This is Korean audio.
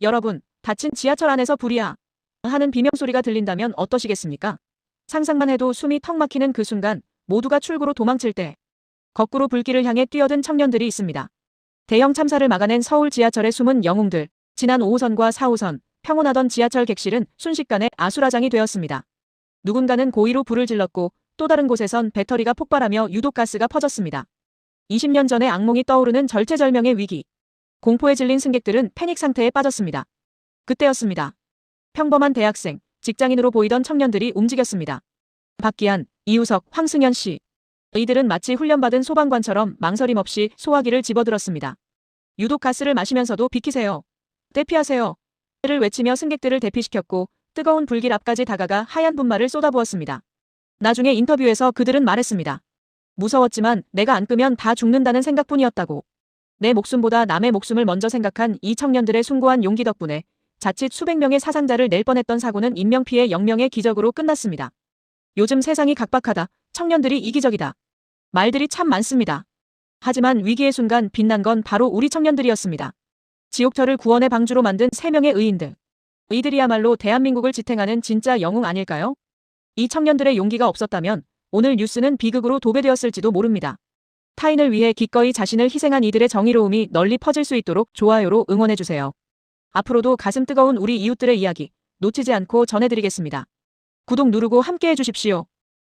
여러분, 닫힌 지하철 안에서 불이야. 하는 비명소리가 들린다면 어떠시겠습니까? 상상만 해도 숨이 턱 막히는 그 순간 모두가 출구로 도망칠 때 거꾸로 불길을 향해 뛰어든 청년들이 있습니다. 대형 참사를 막아낸 서울 지하철의 숨은 영웅들, 지난 5호선과 4호선, 평온하던 지하철 객실은 순식간에 아수라장이 되었습니다. 누군가는 고의로 불을 질렀고 또 다른 곳에선 배터리가 폭발하며 유독가스가 퍼졌습니다. 20년 전의 악몽이 떠오르는 절체절명의 위기. 공포에 질린 승객들은 패닉 상태에 빠졌습니다. 그때였습니다. 평범한 대학생, 직장인으로 보이던 청년들이 움직였습니다. 박기한, 이우석, 황승현 씨. 이들은 마치 훈련받은 소방관처럼 망설임 없이 소화기를 집어들었습니다. 유독 가스를 마시면서도 비키세요. 대피하세요. 를 외치며 승객들을 대피시켰고 뜨거운 불길 앞까지 다가가 하얀 분말을 쏟아부었습니다. 나중에 인터뷰에서 그들은 말했습니다. 무서웠지만 내가 안 끄면 다 죽는다는 생각뿐이었다고. 내 목숨보다 남의 목숨을 먼저 생각한 이 청년들의 숭고한 용기 덕분에 자칫 수백 명의 사상자를 낼 뻔했던 사고는 인명피해 0명의 기적으로 끝났습니다. 요즘 세상이 각박하다. 청년들이 이기적이다. 말들이 참 많습니다. 하지만 위기의 순간 빛난 건 바로 우리 청년들이었습니다. 지옥철을 구원의 방주로 만든 3명의 의인들. 이들이야말로 대한민국을 지탱하는 진짜 영웅 아닐까요? 이 청년들의 용기가 없었다면 오늘 뉴스는 비극으로 도배되었을지도 모릅니다. 타인을 위해 기꺼이 자신을 희생한 이들의 정의로움이 널리 퍼질 수 있도록 좋아요로 응원해주세요. 앞으로도 가슴 뜨거운 우리 이웃들의 이야기 놓치지 않고 전해드리겠습니다. 구독 누르고 함께 해주십시오.